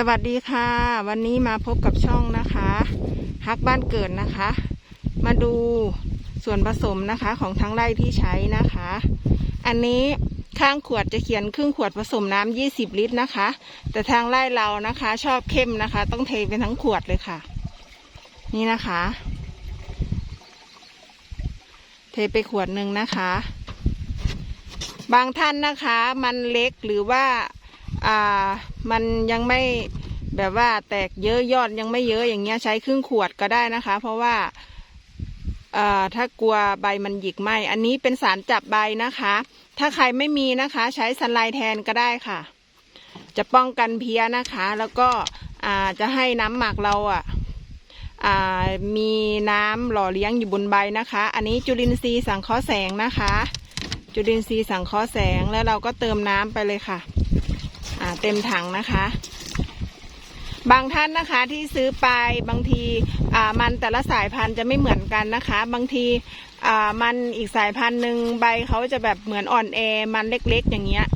สวัสดีค่ะ วันนี้มาพบกับช่องนะคะฮักบ้านเกิดนะคะ มาดูส่วนผสมนะคะของทั้งไร่ที่ใช้นะคะ อันนี้ข้างขวดจะเขียนครึ่งขวดผสมน้ำ20 ลิตรนะคะ แต่ทางไร่เรานะคะ ชอบเข้มนะคะ ต้องเทเป็นทั้งขวดเลยค่ะ นี่นะคะ เทไปขวดหนึ่งนะคะ บางท่านนะคะ มันเล็กหรือว่า อ่ามันยังไม่แบบว่าแตกเยอะยอดยังไม่เยอะอย่างเงี้ยใช้ครึ่งขวดก็ได้นะคะ เพราะว่าอ่าถ้ากลัวใบมันหยิกไหมอันนี้เป็นสารจับใบนะคะ ถ้าใครไม่มีนะคะ ใช้สไลด์แทนก็ได้ค่ะ จะป้องกันเพี้ยนะคะ แล้วก็อ่าจะให้น้ำหมักเราอะอ่ามีน้ำหล่อเลี้ยงอยู่บนใบนะคะ อันนี้จุลินทรีย์สังเคราะห์แสงนะคะ จุลินทรีย์สังเคราะห์แสงแล้วเราก็เติมน้ำไปเลยค่ะาเต็มถังนะคะ บางท่านนะคะที่ซื้อไปบางทีอ่ามันแต่ละสายพันธุ์จะไม่เหมือนกันนะคะ บางทีอ่ามันอีกสายพันธุ์หนึ่งใบเขาจะแบบเหมือนอ่อนแอมันเล็กๆ อย่างเงี้ย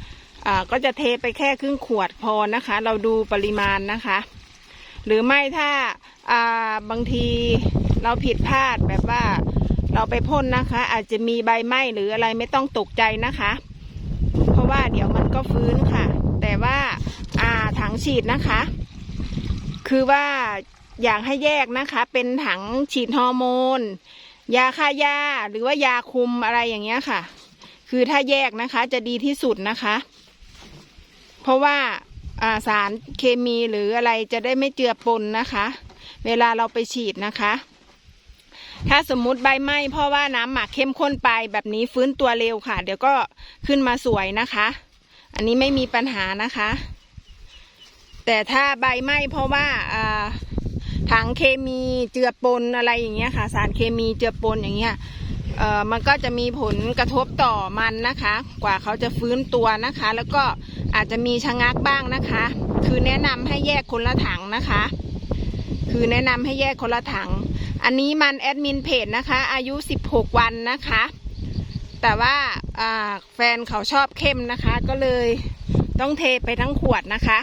อ่าก็จะเทไปแค่ครึ่งขวดพอนะคะ เราดูปริมาณนะคะ หรือไม่ถ้าอ่าบางทีเราผิดพลาดแบบว่าเราไปพ่นนะคะ อาจจะมีใบไหม้หรืออะไรไม่ต้องตกใจนะคะ เพราะว่าเดี๋ยวมันก็ฟื้นค่ะ ว่าอ่าถังฉีดนะคะ คือว่าอยากให้แยกนะคะ เป็นถังฉีดฮอร์โมน ยาฆ่าหญ้าหรือว่ายาคุมอะไรอย่างเงี้ยค่ะ คือถ้าแยกนะคะจะดีที่สุดนะคะ เพราะว่าอาสารเคมีหรืออะไรจะได้ไม่เจือปนนะคะ เวลาเราไปฉีดนะคะ ถ้าสมมุติใบไหม้เพราะว่าน้ำหมักเข้มข้นไปแบบนี้ฟื้นตัวเร็วค่ะ เดี๋ยวก็ขึ้นมาสวยนะคะ อันนี้ไม่มีปัญหานะคะ แต่ถ้าใบไหม้เพราะว่าถังเคมีเจือปนอะไรอย่างเงี้ยค่ะ สารเคมีเจือปนอย่างเงี้ยมันก็จะมีผลกระทบต่อมันนะคะ กว่าเขาจะฟื้นตัวนะคะ แล้วก็อาจจะมีชะงักบ้างนะคะ คือแนะนำให้แยกคนละถังนะคะ คือแนะนำให้แยกคนละถัง อันนี้มันแอดมินเพจนะคะ อายุ 16 วันนะคะ แต่ว่าแฟนเขาชอบเข้มนะคะ ก็เลยต้องเทไปทั้งขวดนะคะ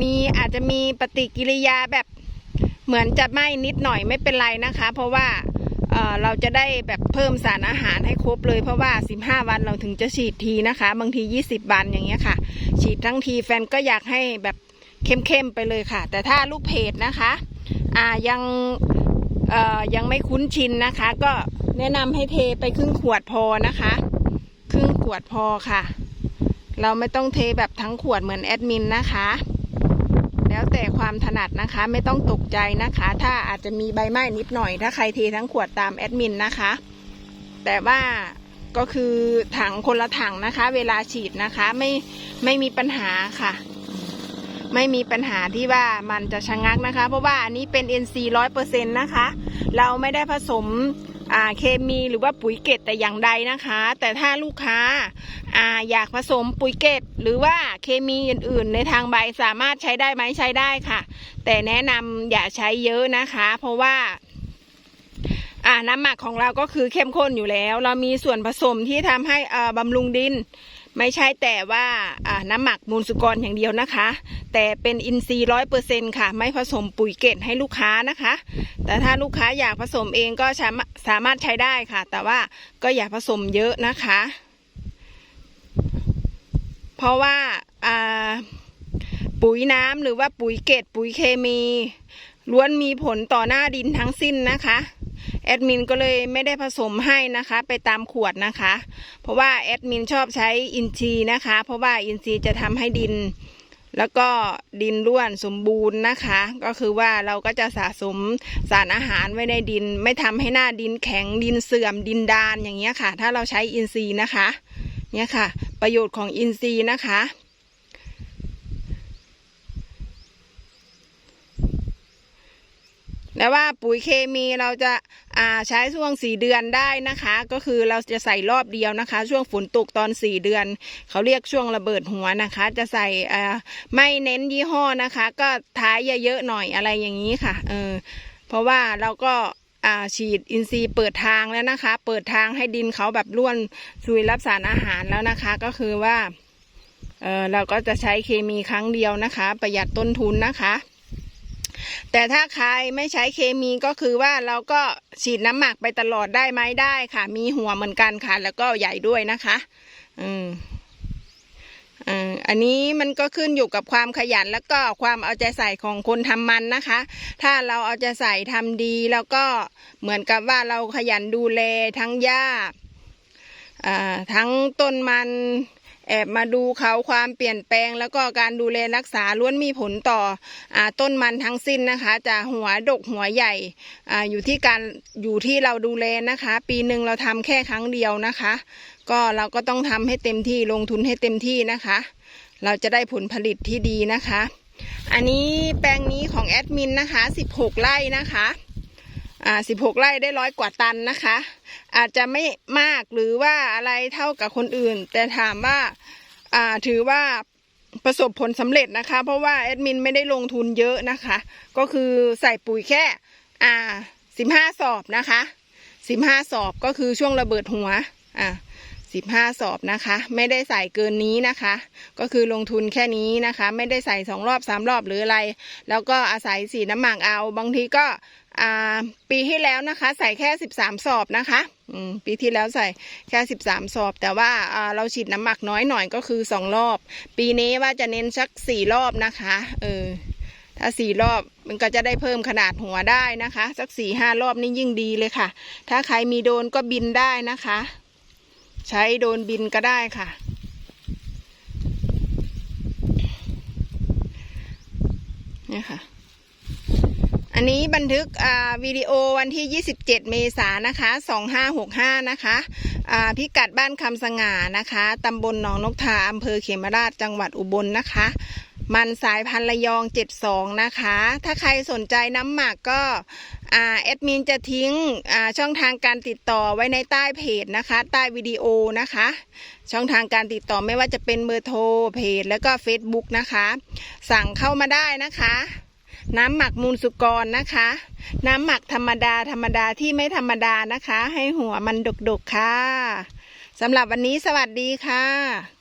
มีอาจจะมีปฏิกิริยาแบบเหมือนจะไหม้นิดหน่อยไม่เป็นไรนะคะ เพราะว่าเราจะได้แบบเพิ่มสารอาหารให้ครบเลยเพราะว่า 15 วันเราถึงจะฉีดทีนะคะ บางที 20 วันอย่างเงี้ยค่ะ ฉีดทั้งทีแฟนก็อยากให้แบบเข้มๆไปเลยค่ะ แต่ถ้าลูกเพจนะคะ อ่ายังยังไม่คุ้นชินนะคะ ก็ แนะนำให้เทไปครึ่งขวดพอนะคะ ครึ่งขวดพอค่ะ เราไม่ต้องเทแบบทั้งขวดเหมือนแอดมินนะคะ แล้วแต่ความถนัดนะคะไม่ต้องตกใจนะคะ ถ้าอาจจะมีใบไม้นิดหน่อย ถ้าใครเททั้งขวดตามแอดมินนะคะ แต่ว่าก็คือถังคนละถังนะคะ เวลาฉีดนะคะไม่ไม่มีปัญหาค่ะ ไม่มีปัญหาที่ว่ามันจะชะงักนะคะ เพราะว่าอันนี้เป็น NC ร้อยเปอร์เซ็นต์นะคะ เราไม่ได้ผสม อ่าเคมีหรือว่าปุ๋ยเกตแต่อย่างใดนะคะ แต่ถ้าลูกค้าอ่าอยากผสมปุ๋ยเกตหรือว่าเคมีอื่นๆ ในทางใบสามารถใช้ได้ไหมใช้ได้ค่ะ แต่แนะนำอย่าใช้เยอะนะคะ เพราะว่าอ่าน้ำหมักของเราก็คือเข้มข้นอยู่แล้ว เรามีส่วนผสมที่ทำให้อ่าบำรุงดิน ไม่ใช่แต่ว่าอ่าน้ำหมักมูลสุกรอย่างเดียวนะคะ แต่เป็นอินทรีย์ร้อยเปอร์เซ็นค่ะ ไม่ผสมปุ๋ยเกตให้ลูกค้านะคะ แต่ถ้าลูกค้าอยากผสมเองก็สามารถใช้ได้ค่ะ แต่ว่าก็อย่าผสมเยอะนะคะ เพราะว่าอ่าปุ๋ยน้ำหรือว่าปุ๋ยเกตปุ๋ยเคมีล้วนมีผลต่อหน้าดินทั้งสิ้นนะคะแอดมินก็เลยไม่ได้ผสมให้นะคะ ไปตามขวดนะคะ เพราะว่าแอดมินชอบใช้อินทรีย์นะคะ เพราะว่าอินทรีย์จะทำให้ดิน แล้วก็ดินร่วนสมบูรณ์นะคะ ก็คือว่าเราก็จะสะสมสารอาหารไว้ในดิน ไม่ทำให้หน้าดินแข็งดินเสื่อมดินดานอย่างเงี้ยค่ะ ถ้าเราใช้อินทรีย์นะคะ เนี่ยค่ะ ประโยชน์ของอินทรีย์นะคะ แล้วว่าปุ๋ยเคมีเราจะอ่าใช้ช่วงสี่เดือนได้นะคะ ก็คือเราจะใส่รอบเดียวนะคะ ช่วงฝนตกตอนสี่เดือน เขาเรียกช่วงระเบิดหัวนะคะ จะใส่อ่าไม่เน้นยี่ห้อนะคะ ก็ท้ายเยอะๆหน่อยอะไรอย่างนี้ค่ะเออเพราะว่าเราก็าฉีดอินทรีย์เปิดทางแล้วนะคะ เปิดทางให้ดินเขาแบบร่วนซุยรับสารอาหารแล้วนะคะ ก็คือว่าเออเราก็จะใช้เคมีครั้งเดียวนะคะ ประหยัดต้นทุนนะคะ แต่ถ้าใครไม่ใช้เคมีก็คือว่าเราก็ฉีดน้ำหมักไปตลอดได้ไหมได้ค่ะ มีหัวเหมือนกันค่ะ แล้วก็ใหญ่ด้วยนะคะอืมอ,อันนี้มันก็ขึ้นอยู่กับความขยันแล้วก็ความเอาใจใส่ของคนทำมันนะคะ ถ้าเราเอาใจใส่ทำดีแล้วก็เหมือนกับว่าเราขยันดูแลทั้งหญ้าอ่าทั้งต้นมัน แอบมาดูเขาความเปลี่ยนแปลง แล้วก็การดูแลรักษาล้วนมีผลต่ออต้นมันทั้งสิ้นนะคะ จะหัวดกหัวใหญ่ออยู่ที่การอยู่ที่เราดูแลนะคะ ปีหนึ่งเราทำแค่ครั้งเดียวนะคะ ก็เราก็ต้องทำให้เต็มที่ลงทุนให้เต็มที่นะคะ เราจะได้ผลผลิตที่ดีนะคะ อันนี้แปลงนี้ของแอดมินนะคะ 16 ไร่นะคะอ่า16 ไร่ได้ร้อยกว่าตันนะคะ อาจจะไม่มากหรือว่าอะไรเท่ากับคนอื่น แต่ถามว่าอ่าถือว่าประสบผลสำเร็จนะคะ เพราะว่าแอดมินไม่ได้ลงทุนเยอะนะคะ ก็คือใส่ปุ๋ยแค่อ่า15สอบนะคะ15สอบก็คือช่วงระเบิดหัวอ่า สิบห้าสอบนะคะ ไม่ได้ใส่เกินนี้นะคะ ก็คือลงทุนแค่นี้นะคะ ไม่ได้ใส่สองรอบสามรอบหรืออะไร แล้วก็อาศัยสีน้ำหมักเอา บางทีก็ปีที่แล้วนะคะ ใส่แค่สิบสามสอบนะคะปีที่แล้วใส่แค่สิบสามสอบ แต่ว่าาเราฉีดน้ำหมักน้อยหน่อยก็คือสองรอบ ปีนี้ว่าจะเน้นสักสี่รอบนะคะเออถ้าสี่รอบมันก็จะได้เพิ่มขนาดหัวได้นะคะ สักสี่ห้ารอบนี่ยิ่งดีเลยค่ะ ถ้าใครมีโดนก็บินได้นะคะ ใช้โดรนบินก็ได้ค่ะ เนี่ยค่ะ อันนี้บันทึกอ่าวิดีโอวันที่ 27 เมษายนนะคะ 2565 นะคะอ่าพิกัดบ้านคำสง่านะคะตำบลหนองนกทาอำเภอเขมราชจังหวัดอุบลนะคะ มันสายพันธุ์ระยอง 72 นะคะ ถ้าใครสนใจน้ำหมักก็แอดมินจะทิ้งช่องทางการติดต่อไว้ในใต้เพจนะคะ ใต้วิดีโอนะคะ ช่องทางการติดต่อไม่ว่าจะเป็นเบอร์โทรเพจแล้วก็ Facebook นะคะ สั่งเข้ามาได้นะคะน้ำหมักมูลสุกรนะคะ น้ำหมักธรรมดาธรรมดาที่ไม่ธรรมดานะคะ ให้หัวมันดกๆค่ะสำหรับวันนี้สวัสดีค่ะ